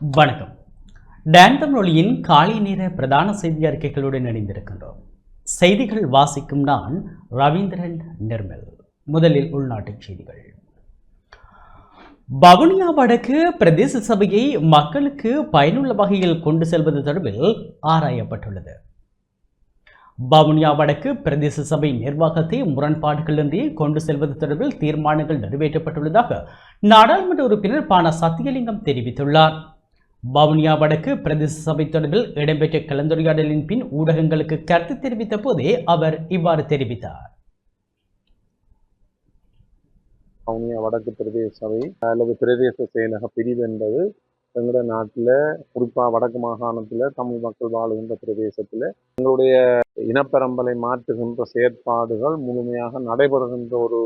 வணக்கம். டான்டம் ஒளியின் காலை நேர பிரதான செய்தி அறிக்கைகளுடன் இணைந்திருக்கின்றோம். செய்திகள் வாசிக்கும் நான் ரவீந்திரன் நிர்மல். முதலில் உள்நாட்டுச் செய்திகள். வவுனியா வடக்கு பிரதேச சபையை மக்களுக்கு பயனுள்ள வகையில் கொண்டு செல்வது தொடர்பில் ஆராயப்பட்டுள்ளது. வவுனியா வடக்கு பிரதேச சபை நிர்வாகத்தை முரண்பாடுகளின்றி கொண்டு செல்வது தொடர்பில் தீர்மானங்கள் நிறைவேற்றப்பட்டுள்ளதாக நாடாளுமன்ற உறுப்பினர் பான சத்தியலிங்கம் தெரிவித்துள்ளார். வவுனியா வடக்கு பிரதேச சபை தொடர்பில் இடம்பெற்ற கலந்துரையாடலின் பின் ஊடகங்களுக்கு கருத்து தெரிவித்த போதே அவர் இவ்வாறு தெரிவித்தார். வவுனியா வடக்கு பிரதேச சபை அல்லது பிரதேச செயலக பிரிவு என்பது எங்களோட நாட்டில் குறிப்பாக வடக்கு மாகாணத்தில் தமிழ் மக்கள் வாழுகின்ற பிரதேசத்தில் எங்களுடைய இனப்பரம்பலை மாற்றுகின்ற செயற்பாடுகள் முழுமையாக நடைபெறுகின்ற ஒரு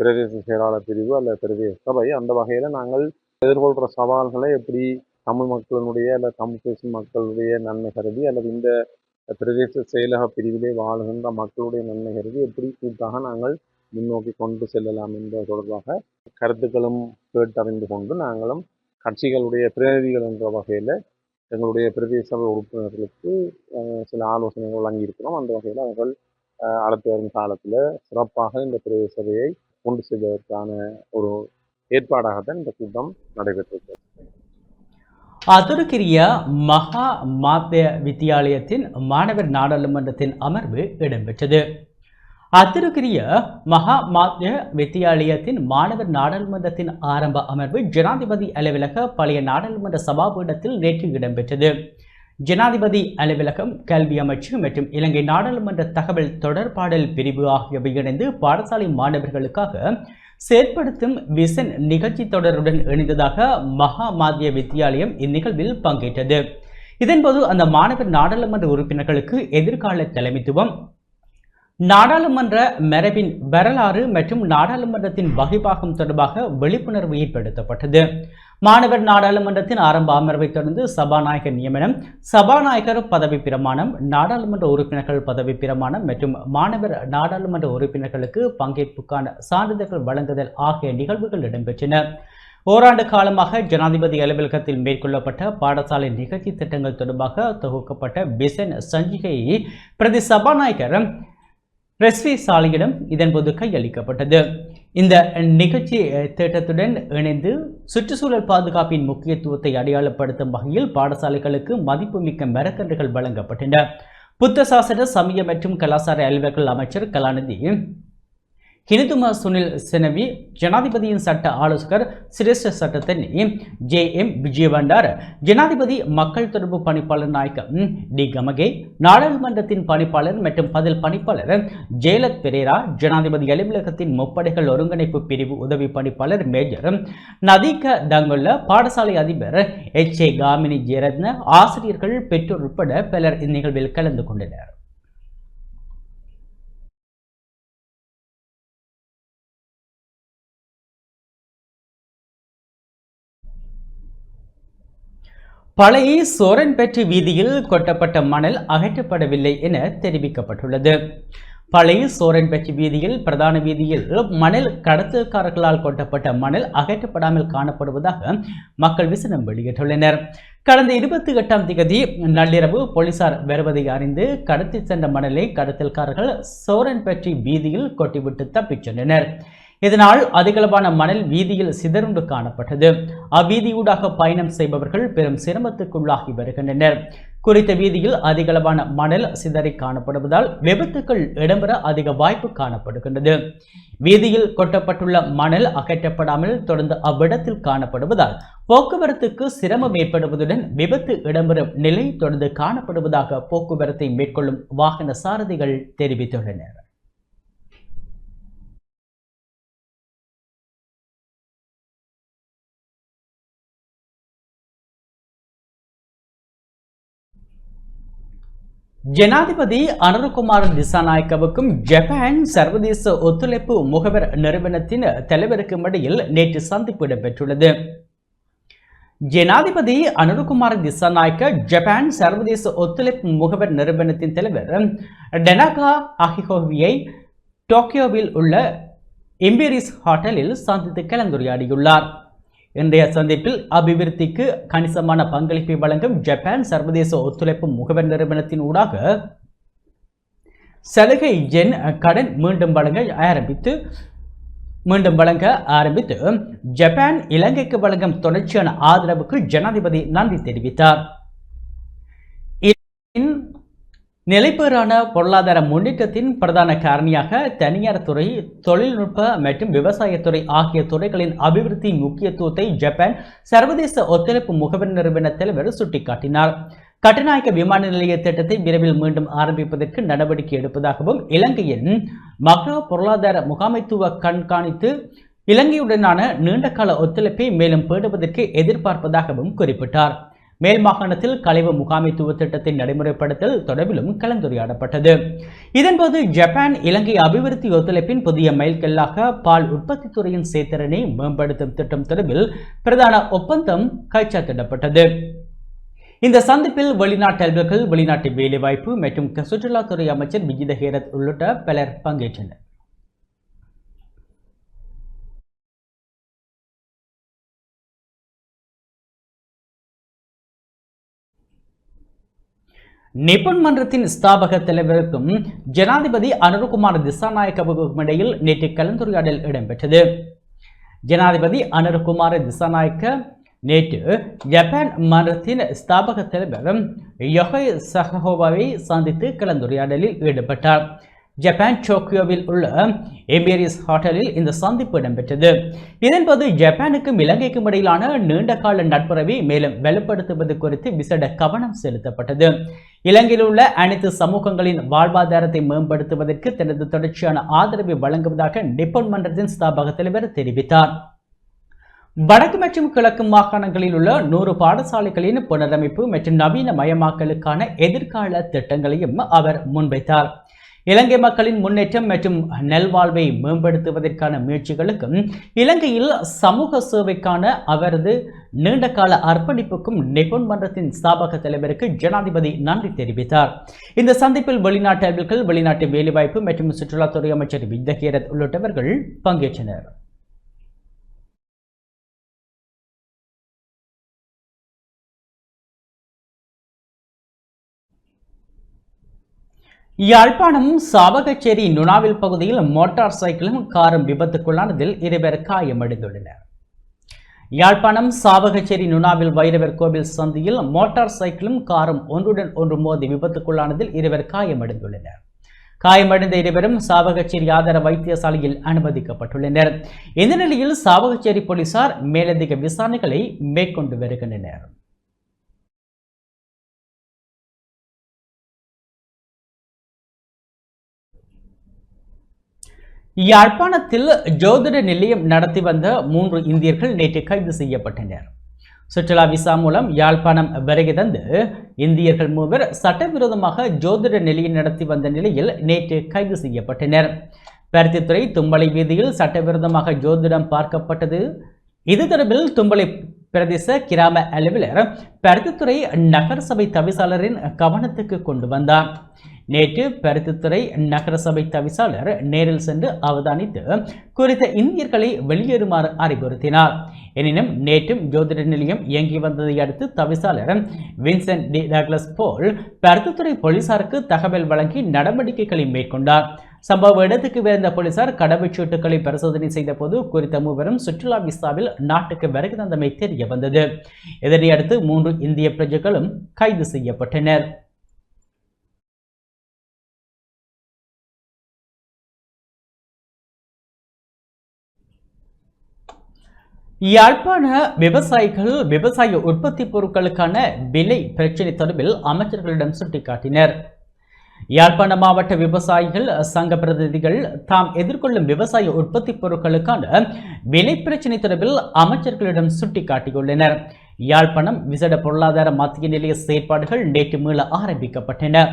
பிரதேச செயலாளர் பிரிவு அல்லது பிரதேச சபை. அந்த வகையில் நாங்கள் எதிர்கொள்கிற சவால்களை எப்படி தமிழ் மக்களினுடைய அல்லது தமிழ் பேசும் மக்களுடைய நன்மை கருதி அல்லது இந்த பிரதேச செயலக பிரிவிலே வாழுகின்ற மக்களுடைய நன்மை கருதி எப்படி கூட்டாக நாங்கள் முன்னோக்கி கொண்டு செல்லலாம் என்பது தொடர்பாக கருத்துக்களும் கேட்டறிந்து கொண்டு நாங்களும் கட்சிகளுடைய பிரதிநிதிகள் என்ற வகையில் எங்களுடைய பிரதேச சபை உறுப்பினர்களுக்கு சில ஆலோசனைகள் வழங்கியிருக்கிறோம். அந்த வகையில் அவர்கள் அடுத்து வரும் காலத்தில் சிறப்பாக இந்த பிரதேச சபையை கொண்டு செல்வதற்கான ஒரு ஏற்பாடாகத்தான் இந்த கூட்டம் நடைபெற்றிருக்கிறது. அதுருக்கிரிய மகா மாத்திய வித்தியாலயத்தின் மாணவர் நாடாளுமன்றத்தின் அமர்வு இடம்பெற்றது. அத்திருக்கிரிய மகா மாத்திய வித்தியாலயத்தின் மாணவர் நாடாளுமன்றத்தின் ஆரம்ப அமர்வு ஜனாதிபதி அலுவலக பழைய நாடாளுமன்ற சபாபீடத்தில் நேற்று இடம்பெற்றது. ஜனாதிபதி அலுவலகம் கல்வி அமைச்சு மற்றும் இலங்கை நாடாளுமன்ற தகவல் தொடர்பாடல் பிரிவு ஆகியவை இணைந்து பாடசாலை மாணவர்களுக்காக செயற்படுத்தும் விசன் நிகழ்ச்சி தொடருடன் இணைந்ததாக மகா மாத்திய வித்தியாலயம் இந்நிகழ்வில் பங்கேற்றது. இதன்போது அந்த மாணவர் நாடாளுமன்ற உறுப்பினர்களுக்கு எதிர்கால தலைமைத்துவம் நாடாளுமன்ற மரபின் வரலாறு மற்றும் நாடாளுமன்றத்தின் வகைப்பாகம் தொடர்பாக விழிப்புணர்வு ஏற்படுத்தப்பட்டது. மாணவர் நாடாளுமன்றத்தின் ஆரம்ப அமர்வை தொடர்ந்து சபாநாயகர் நியமனம் சபாநாயகர் பதவி பிரமாணம் நாடாளுமன்ற உறுப்பினர்கள் பதவி பிரமாணம் மற்றும் மாணவர் நாடாளுமன்ற உறுப்பினர்களுக்கு பங்கேற்புக்கான சான்றிதழ்கள் வழங்குதல் ஆகிய நிகழ்வுகள் இடம்பெற்றன. ஓராண்டு காலமாக ஜனாதிபதி அலுவலகத்தில் மேற்கொள்ளப்பட்ட பாடசாலை நிகழ்ச்சி திட்டங்கள் தொடர்பாக தொகுக்கப்பட்ட பிசன் சஞ்சிகையை பிரதி சபாநாயகர் ரெஸ்வி சாலையிடம் இதன்போது கையளிக்கப்பட்டது. இந்த நிகழ்ச்சி திட்டத்துடன் இணைந்து சுற்றுச்சூழல் பாதுகாப்பின் முக்கியத்துவத்தை அடையாளப்படுத்தும் வகையில் பாடசாலைகளுக்கு மதிப்புமிக்க மரக்கன்றுகள் வழங்கப்பட்டன. புத்த சாசன சமய மற்றும் கலாசார அலுவலர்கள் அமைச்சர் கலாநிதி ஹிந்துமா சுனில் செனவி ஜனாதிபதியின் சட்ட ஆலோசகர் சிரேஷ்ட சட்டத்தின் ஜே. எம். விஜயபண்டார் ஜனாதிபதி மக்கள் தொடர்பு பணிப்பாளர் நாயக்கம் டி. கமகே நாடாளுமன்றத்தின் பணிப்பாளர் மற்றும் பதில் பணிப்பாளர் ஜெயலத் பெரேரா ஜனாதிபதி அலுவலகத்தின் முப்படைகள் ஒருங்கிணைப்பு பிரிவு உதவி பணிப்பாளர் மேஜர் நதிக தங்குள்ள பாடசாலை அதிபர் எச். ஏ. காமினி ஜெயரத்ன ஆசிரியர்கள் பெற்றோர் உட்பட பலர் இந்நிகழ்வில் கலந்து கொண்டனர். பழைய சோரன்பேட்டை வீதியில் கொட்டப்பட்ட மணல் அகற்றப்படவில்லை என தெரிவிக்கப்பட்டுள்ளது. பழைய சோரன்பேட்டை வீதியில் பிரதான வீதியில் மணல் கடத்தல்காரர்களால் கொட்டப்பட்ட மணல் அகற்றப்படாமல் காணப்படுவதாக மக்கள் விசனம் வெளியிட்டுள்ளனர். கடந்த இருபத்தி எட்டாம் திகதி நள்ளிரவு போலீசார் வருவதை அறிந்து கடத்தி சென்ற மணலை கடத்தல்காரர்கள் சோரன்பேட்டை வீதியில் கொட்டிவிட்டு தப்பிச் சென்றனர். இதனால் அதிகளவான மணல் வீதியில் சிதறுண்டு காணப்பட்டது. அவ்வீதியூடாக பயணம் செய்பவர்கள் பெரும் சிரமத்துக்குள்ளாகி வருகின்றனர். குறித்த வீதியில் அதிகளவான மணல் சிதறி காணப்படுவதால் விபத்துக்கள் இடம்பெற அதிக வாய்ப்பு காணப்படுகின்றது. வீதியில் கொட்டப்பட்டுள்ள மணல் அகற்றப்படாமல் தொடர்ந்து அவ்விடத்தில் காணப்படுவதால் போக்குவரத்துக்கு சிரமம் ஏற்படுவதுடன் விபத்து இடம்பெறும் நிலை தொடர்ந்து காணப்படுவதாக போக்குவரத்தை மேற்கொள்ளும் வாகன சாரதிகள் தெரிவித்துள்ளனர். ஜனாதிபதி அனுருகுமார் திசாநாயக்கவுக்கும் ஜப்பான் சர்வதேச ஒத்துழைப்பு முகவர் நிறுவனத்தின் தலைவருக்கும் இடையில் நேற்று சந்திப்பு இடம்பெற்றுள்ளது. ஜனாதிபதி அனுருகுமார் திசாநாயக்க ஜப்பான் சர்வதேச ஒத்துழைப்பு முகவர் நிறுவனத்தின் தலைவர் டெனாகா அஹிஹோவியை டோக்கியோவில் உள்ள இம்பீரிஸ் ஹோட்டலில் சந்தித்து கலந்துரையாடியுள்ளார். இன்றைய சந்திப்பில் அபிவிருத்திக்கு கணிசமான பங்களிப்பை வழங்கும் ஜப்பான் சர்வதேச ஒத்துழைப்பு முகவர் நிறுவனத்தின் ஊடாக சலுகை எண் கடன் மீண்டும் வழங்க ஆரம்பித்து மீண்டும் வழங்க ஆரம்பித்து ஜப்பான் இலங்கைக்கு வழங்கும் தொடர்ச்சியான ஆதரவுக்கு ஜனாதிபதி நன்றி தெரிவித்தார் இன் நிலைப்பேறான பொருளாதார முன்னேற்றத்தின் பிரதான காரணியாக தனியார் துறை தொழில்நுட்ப மற்றும் விவசாயத்துறை ஆகிய துறைகளின் அபிவிருத்தி முக்கியத்துவத்தை ஜப்பான் சர்வதேச ஒத்துழைப்பு முகவர் நிறுவன தலைவர் சுட்டிக்காட்டினார். கட்டுநாயக்க விமான நிலைய திட்டத்தை விரைவில் மீண்டும் ஆரம்பிப்பதற்கு நடவடிக்கை எடுப்பதாகவும் இலங்கையின் மகா பொருளாதார முகாமைத்துவ கண்காணித்து இலங்கையுடனான நீண்டகால ஒத்துழைப்பை மேலும் பேடுவதற்கு எதிர்பார்ப்பதாகவும் குறிப்பிட்டார். மேல் மாகாணத்தில் கழிவு முகாமைத்துவ திட்டத்தை நடைமுறைப்படுத்தல் தொடர்பிலும் கலந்துரையாடப்பட்டது. இதன்போது ஜப்பான் இலங்கை அபிவிருத்தி ஒத்துழைப்பின் புதிய மைல்கல்லாக பால் உற்பத்தி துறையின் சேத்திறனை மேம்படுத்தும் திட்டம் தொடர்பில் பிரதான ஒப்பந்தம் கைச்சாத்திடப்பட்டது. இந்த சந்திப்பில் வெளிநாட்டு அலுவலர்கள் வெளிநாட்டு வேலைவாய்ப்பு மற்றும் சுற்றுலாத்துறை அமைச்சர் விஜித ஹேரத் உள்ளிட்ட பலர் பங்கேற்றனர். நிபுண் மன்றத்தின் ஸ்தாபக தலைவருக்கும் ஜனாதிபதி அனுருகுமார் திசாநாயக்கவுக்கும் இடையில் நேற்று கலந்துரையாடல் இடம்பெற்றது. ஜனாதிபதி அனுருகுமார் திசாநாயக்க நேற்று ஜப்பான் மன்றத்தின் ஸ்தாபக தலைவர் யொகை சஹோவாவை சந்தித்து கலந்துரையாடலில் ஈடுபட்டார். ஜப்பான் டோக்கியோவில் உள்ள எம்பேரியஸ் ஹோட்டலில் இந்த சந்திப்பு இடம்பெற்றது. இதன்போது ஜப்பானுக்கும் இலங்கைக்கும் இடையிலான நீண்டகால நட்புறவை மேலும் வலுப்படுத்துவது குறித்து விசேட கவனம் செலுத்தப்பட்டது. இலங்கையில் உள்ள அனைத்து சமூகங்களின் வாழ்வாதாரத்தை மேம்படுத்துவதற்கு தனது தொடர்ச்சியான ஆதரவை வழங்குவதாக நிப்பன் மன்றத்தின் ஸ்தாபக தலைவர் தெரிவித்தார். வடக்கு மற்றும் கிழக்கு மாகாணங்களில் உள்ள நூறு பாடசாலைகளின் புனரமைப்பு மற்றும் நவீன மயமாக்கலுக்கான எதிர்கால திட்டங்களையும் அவர் முன்வைத்தார். இலங்கை மக்களின் முன்னேற்றம் மற்றும் நல்வாழ்வை மேம்படுத்துவதற்கான முயற்சிகளுக்கும் இலங்கையில் சமூக சேவைக்கான அவரது நீண்டகால அர்ப்பணிப்புக்கும் நிபுண் மன்றத்தின் ஸ்தாபக தலைவருக்கு ஜனாதிபதி நன்றி தெரிவித்தார். இந்த சந்திப்பில் வெளிநாட்டு அலுவல்கள் வெளிநாட்டு வேலைவாய்ப்பு மற்றும் சுற்றுலாத்துறை அமைச்சர் வித்தகேரத் உள்ளிட்டவர்கள் பங்கேற்றனர். யாழ்ப்பாணம் சாவகச்சேரி நுணாவில் பகுதியில் மோட்டார் சைக்கிளும் காரும் விபத்துக்குள்ளானதில் இருவர் காயமடைந்துள்ளனர். யாழ்ப்பாணம் சாவகச்சேரி நுணாவில் வைரவர் கோவில் சந்தியில் மோட்டார் சைக்கிளும் காரும் ஒன்றுடன் ஒன்று மோதி விபத்துக்குள்ளானதில் இருவர் காயமடைந்துள்ளனர். காயமடைந்த இருவரும் சாவகச்சேரி ஆதார வைத்தியசாலையில் அனுமதிக்கப்பட்டுள்ளனர். இந்த நிலையில் சாவகச்சேரி போலீசார் மேலதிக விசாரணைகளை மேற்கொண்டு வருகின்றனர். யாழ்ப்பாணத்தில் ஜோதிட நிலையம் நடத்தி வந்த மூன்று இந்தியர்கள் நேற்று கைது செய்யப்பட்டனர். சுற்றுலா விசா மூலம் யாழ்ப்பாணம் வருகை தந்து இந்தியர்கள் மூவர் சட்டவிரோதமாக ஜோதிட நிலையம் நடத்தி வந்த நிலையில் நேற்று கைது செய்யப்பட்டனர். பருத்தித்துறை தும்பளை வீதியில் சட்டவிரோதமாக ஜோதிடம் பார்க்கப்பட்டது. இது தொடர்பில் தும்பளை பிரதேச கிராம அலுவலர் பருத்தித்துறை நகரசபை தவிசாளரின் கவனத்துக்கு கொண்டு வந்தார். நேற்று பருத்தித்துறை நகரசபை தவிசாளர் நேரில் சென்று அவதானித்து குறித்த இந்தியர்களை வெளியேறுமாறு அறிவுறுத்தினார். எனினும் நேற்றும் ஜோதிட நிலையம் இயங்கி வந்ததை அடுத்து தவிசாளர் Vincent D. Douglas Paul Paruthithurai போலீசாருக்கு தகவல் வழங்கி நடவடிக்கைகளை மேற்கொண்டார். சம்பவ இடத்துக்கு விரைந்த போலீசார் கடவுச்சீட்டுகளை பரிசோதனை செய்த போது குறித்த மூவரும் சுற்றுலா விசாவில் நாட்டுக்கு வருகை தந்தமை தெரிய வந்தது இதனையடுத்து மூன்று இந்திய பிரஜைகளும் கைது செய்யப்பட்டனர். யாழ்ப்பாண விவசாயிகள் விவசாய உற்பத்தி பொருட்களுக்கான விலை பிரச்சினை தொடர்பில் அமைச்சர்களிடம் சுட்டிக்காட்டினர். யாழ்ப்பாண மாவட்ட விவசாயிகள் சங்க பிரதிநிதிகள் தாம் எதிர்கொள்ளும் விவசாய உற்பத்தி பொருட்களுக்கான விலை பிரச்சினை தொடர்பில் அமைச்சர்களிடம் சுட்டிக்காட்டியுள்ளனர். யாழ்ப்பாணம் விசேட பொருளாதார மத்திய நிலைய செயற்பாடுகள் நேற்று மீள ஆரம்பிக்கப்பட்டன.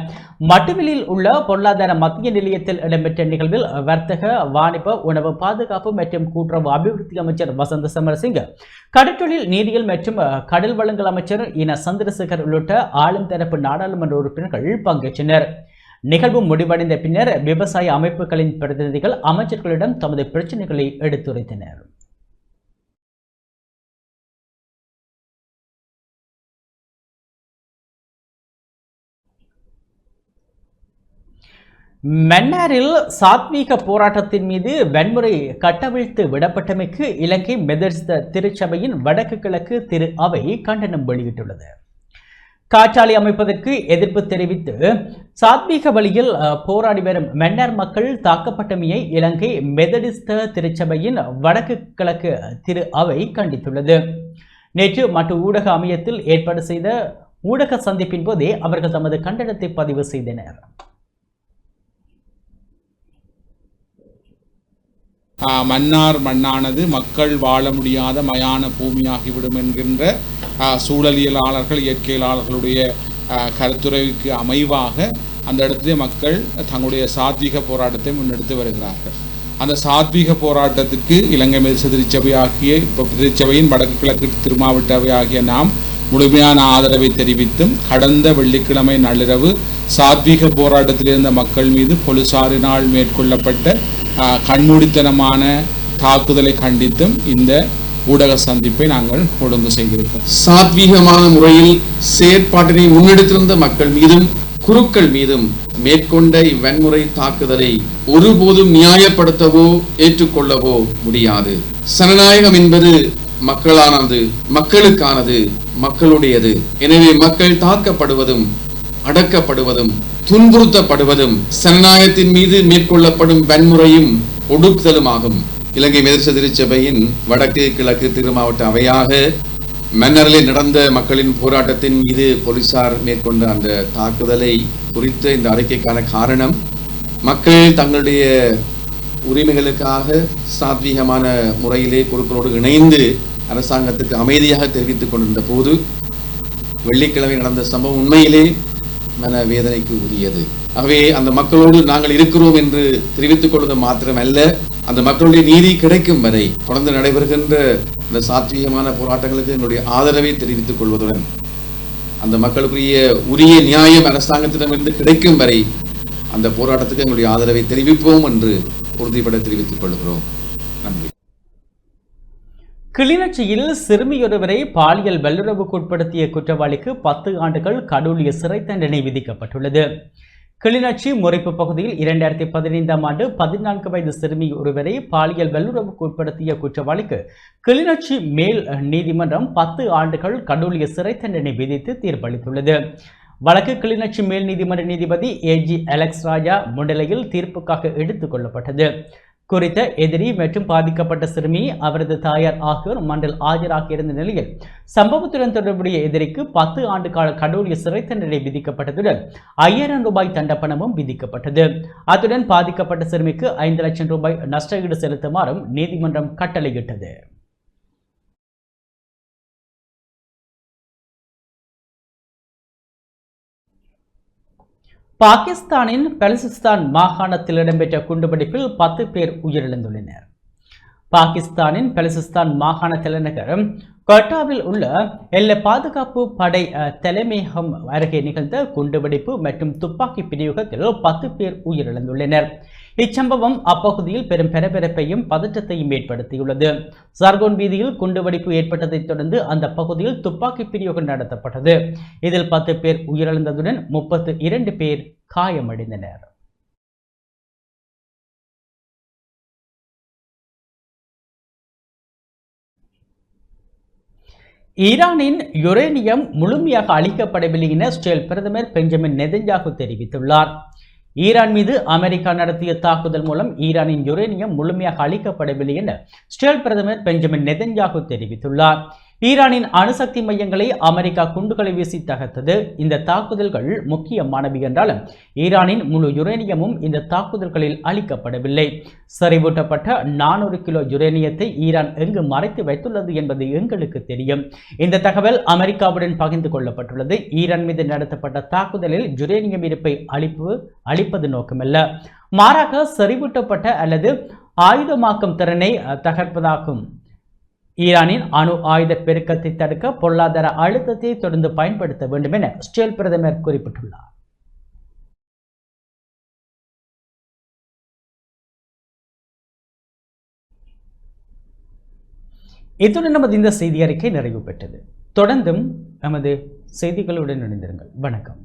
மட்டுவிலில் உள்ள பொருளாதார மத்திய நிலையத்தில் இடம்பெற்ற நிகழ்வில் வர்த்தக வாணிப உணவு பாதுகாப்பு மற்றும் கூட்டுறவு அபிவிருத்தி அமைச்சர் வசந்த சமரசிங்க கடற்றொழில் நீதியல் மற்றும் கடல் வளங்கள் அமைச்சர் இன சந்திரசேகர் உள்ளிட்ட ஆளும் தரப்பு நாடாளுமன்ற உறுப்பினர்கள் பங்கேற்றனர். நிகழ்வு முடிவடைந்த பின்னர் விவசாய அமைப்புகளின் பிரதிநிதிகள் அமைச்சர்களிடம் தமது பிரச்சனைகளை எடுத்துரைத்தனர். மன்னாரில் சாத்வீக போராட்டத்தின் மீது வன்முறை கட்டவிழ்த்து விடப்பட்டமைக்கு இலங்கை மெதர்ஸ்த திருச்சபையின் வடக்கு கிழக்கு திரு அவை கண்டனம் வெளியிட்டுள்ளது. காற்றாலை அமைப்பதற்கு எதிர்ப்பு தெரிவித்து சாத்வீக வழியில் போராடி வரும் மன்னர் மக்கள் தாக்கப்பட்டமையை இலங்கை மெதடிஸ்த திருச்சபையின் வடக்கு கிழக்கு திரு அவை கண்டித்துள்ளது. நேற்று மற்ற ஊடக அமையத்தில் ஏற்பாடு செய்த ஊடக சந்திப்பின் போதே அவர்கள் தமது கண்டனத்தை பதிவு செய்தனர். மன்னார் மண்ணானது மக்கள் வாழ முடியாத மயான பூமியாகிவிடும் என்கின்ற சூழலியலாளர்கள் இயற்கையலாளர்களுடைய கருத்துரைக்கு அமைவாக அந்த இடத்துல மக்கள் தங்களுடைய சாத்வீக போராட்டத்தை முன்னெடுத்து வருகிறார்கள். அந்த சாத்வீக போராட்டத்திற்கு இலங்கை மேல் திருச்சபை ஆகிய இப்போ திருச்சபையின் வடக்கு கிழக்கு திருமாவட்டவை ஆகிய நாம் முழுமையான ஆதரவை தெரிவித்தும் கடந்த வெள்ளிக்கிழமை நள்ளிரவு சாத்வீக போராட்டத்தில் இருந்த மக்கள் மீது பொலிசாரினால் மேற்கொள்ளப்பட்ட கண்மூடித்தனமான தாக்குதலை கண்டித்தும் இந்த ஊடக சந்திப்பை நாங்கள் ஒழுங்கு செய்திருக்கோம் சாத்வீகமான முறையில் செயற்பாட்டினை முன்னெடுத்திருந்த மக்கள் மீதும் குருக்கள் மீதும் மேற்கொண்ட இவ்வன்முறை தாக்குதலை ஒருபோதும் நியாயப்படுத்தவோ ஏற்றுக்கொள்ளவோ முடியாது. சனநாயகம் என்பது மக்களானது மக்களுக்கானது மக்களுடையது. எனவே மக்கள் தாக்கப்படுவதும் அடக்கப்படுவதும் துன்புறுத்தப்படுவதும் சனநாயகத்தின் மீது மேற்கொள்ளப்படும் வன்முறையும் ஒடுக்குதலுமாகும். இலங்கை மெதிர்ச திருச்சபையின் வடக்கு கிழக்கு திருமாவட்ட அவையாக மன்னரிலே நடந்த மக்களின் போராட்டத்தின் மீது போலீசார் மேற்கொண்ட அந்த தாக்குதலை குறித்த இந்த அறிக்கைக்கான காரணம் மக்கள் தங்களுடைய உரிமைகளுக்காக சாத்வீகமான முறையிலே குழுக்களோடு இணைந்து அரசாங்கத்துக்கு அமைதியாக தெரிவித்துக் கொண்டிருந்த போது வெள்ளிக்கிழமை நடந்த சம்பவம் உண்மையிலே மன வேதனைக்கு உரியது. ஆகவே அந்த மக்களோடு நாங்கள் இருக்கிறோம் என்று தெரிவித்துக் கொள்வது மாத்திரமல்ல. அந்த மக்களுடைய நீதி கிடைக்கும் வரை தொடர்ந்து நடைபெறுகின்ற இந்த சாத்வீகமான போராட்டங்களுக்கு என்னுடைய ஆதரவை தெரிவித்துக் கொள்வதுடன் அந்த மக்களுக்குரிய உரிய நியாயம் அரசாங்கத்திடமிருந்து கிடைக்கும் வரை அந்த போராட்டத்துக்கு எங்களுடைய ஆதரவை தெரிவிப்போம் என்று உறுதிபட தெரிவித்துக் கொள்கிறோம். கிளிநொச்சியில் சிறுமியொருவரை பாலியல் வல்லுறவுக்குட்படுத்திய குற்றவாளிக்கு பத்து ஆண்டுகள் கடூழிய சிறை தண்டனை விதிக்கப்பட்டுள்ளது. கிளிநொச்சி முறைப்பு பகுதியில் இரண்டாயிரத்தி பதினைந்தாம் ஆண்டு பதினான்கு வயது சிறுமி ஒருவரை பாலியல் வல்லுறவுக்கு உட்படுத்திய குற்றவாளிக்கு கிளிநொச்சி மேல் நீதிமன்றம் பத்து ஆண்டுகள் கடூழிய சிறை தண்டனை விதித்து தீர்ப்பளித்துள்ளது. வழக்கு கிளிநொச்சி மேல் நீதிமன்ற நீதிபதி ஏஜி அலெக்ஸ் ராஜா முன்னிலையில் தீர்ப்புக்காக எடுத்துக் கொள்ளப்பட்டது. குறித்த எதிரி மற்றும் பாதிக்கப்பட்ட சிறுமி அவரது தாயார் ஆகியோர் மண்டல் ஆஜராகியிருந்த நிலையில் சம்பவத்துடன் தொடர்புடைய எதிரிக்கு பத்து ஆண்டு கால கடவுளிய சிறை தண்டனை விதிக்கப்பட்டதுடன் ஐயாயிரம் ரூபாய் தண்டப்பணமும் விதிக்கப்பட்டது. அத்துடன் பாதிக்கப்பட்ட சிறுமிக்கு ஐந்து லட்சம் ரூபாய் நஷ்டஈடு செலுத்துமாறும் நீதிமன்றம் கட்டளையிட்டது. பாகிஸ்தானின் பலுசிஸ்தான் மாகாணத்தில் இடம்பெற்ற குண்டுவெடிப்பில் பத்து பேர் உயிரிழந்துள்ளனர். பாகிஸ்தானின் பலுசிஸ்தான் மாகாண தலைநகர் கொட்டாவில் உள்ள எல்லை பாதுகாப்பு படை தலைமையகம் அருகே நிகழ்ந்த குண்டுவெடிப்பு மற்றும் துப்பாக்கி பிரயோகத்தில் பத்து பேர் உயிரிழந்துள்ளனர். இச்சம்பவம் அப்பகுதியில் பெரும் பரபரப்பையும் பதற்றத்தையும் ஏற்படுத்தியுள்ளது. சர்கோன் வீதியில் குண்டுவெடிப்பு ஏற்பட்டதைத் தொடர்ந்து அந்த பகுதியில் துப்பாக்கி பிரயோகம் நடத்தப்பட்டது. இதில் பத்து பேர் உயிரிழந்ததுடன் முப்பத்து இரண்டு பேர் காயமடைந்தனர். ஈரானின் யுரேனியம் முழுமையாக அழிக்கப்படவில்லை என இஸ்ரேல் பிரதமர் பெஞ்சமின் நெதன்யாகு தெரிவித்துள்ளார். ஈரான் மீது அமெரிக்கா நடத்திய தாக்குதல் மூலம் ஈரானின் யுரேனியம் முழுமையாக அழிக்கப்படவில்லை என இஸ்ரேல் பிரதமர் பெஞ்சமின் நெதன்யாகு தெரிவித்துள்ளார். ஈரானின் அணுசக்தி மையங்களை அமெரிக்கா குண்டுகளை வீசி தகர்த்தது. இந்த தாக்குதல்கள் முக்கியமானவை என்றாலும் ஈரானின் முழு யுரேனியமும் இந்த தாக்குதல்களில் அளிக்கப்படவில்லை செறிவூட்டப்பட்ட நானூறு கிலோ யுரேனியத்தை ஈரான் எங்கு மறைத்து வைத்துள்ளது என்பது எங்களுக்கு தெரியும். இந்த தகவல் அமெரிக்காவுடன் பகிர்ந்து கொள்ளப்பட்டுள்ளது. ஈரான் மீது நடத்தப்பட்ட தாக்குதலில் யுரேனியம் இருப்பை அழிப்பு அளிப்பது நோக்கமல்ல. மாறாக செறிவூட்டப்பட்ட அல்லது ஆயுதமாக்கும் திறனை தகர்ப்பதாகும். ஈரானின் அணு ஆயுத பெருக்கத்தை தடுக்க பொருளாதார அழுத்தத்தை தொடர்ந்து பயன்படுத்த வேண்டும் என இஸ்ரேல் பிரதமர் குறிப்பிட்டுள்ளார். இத்துடன் நமது இந்த செய்தி அறிக்கை நிறைவு பெற்றது. தொடர்ந்தும் நமது செய்திகளுடன் இணைந்திருங்கள். வணக்கம்.